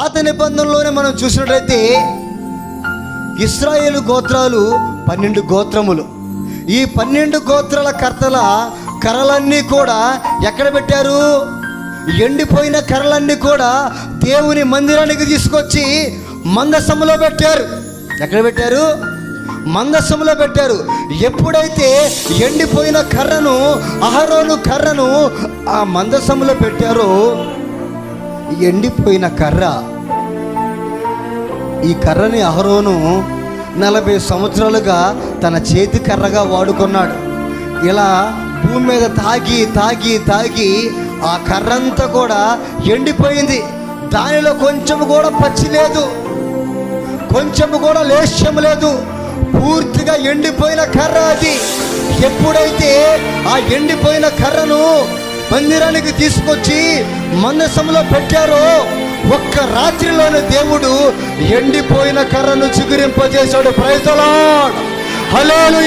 పాత నిబంధనలోనే మనం చూసినట్లయితే ఇస్రాయేల్ గోత్రాలు పన్నెండు గోత్రములు. ఈ పన్నెండు గోత్రాల కర్తల కర్రలన్నీ కూడా ఎక్కడ పెట్టారు? ఎండిపోయిన కర్రలన్నీ కూడా దేవుని మందిరానికి తీసుకొచ్చి మందసములో పెట్టారు. ఎక్కడ పెట్టారు? మందసములో పెట్టారు. ఎప్పుడైతే ఎండిపోయిన కర్రను అహరోను కర్రను ఆ మందసములో పెట్టారో ఎండిపోయిన కర్ర. ఈ కర్రని అహరోను నలభై సంవత్సరాలుగా తన చేతి కర్రగా వాడుకున్నాడు. ఇలా భూమి మీద తాగి తాగి తాగి ఆ కర్రంతా కూడా ఎండిపోయింది. దానిలో కొంచెం కూడా పచ్చి లేదు. కొంచెం కూడా లేశ్యం లేదు. పూర్తిగా ఎండిపోయిన కర్ర అది. ఎప్పుడైతే ఆ ఎండిపోయిన కర్రను మందిరానికి తీసుకొచ్చి మందసంలో పెట్టారో ఒక్క రాత్రిలోనే దేవుడు ఎండిపోయిన కర్రను చిగురింపజేశాడు. ప్రైజలాడ్ హలో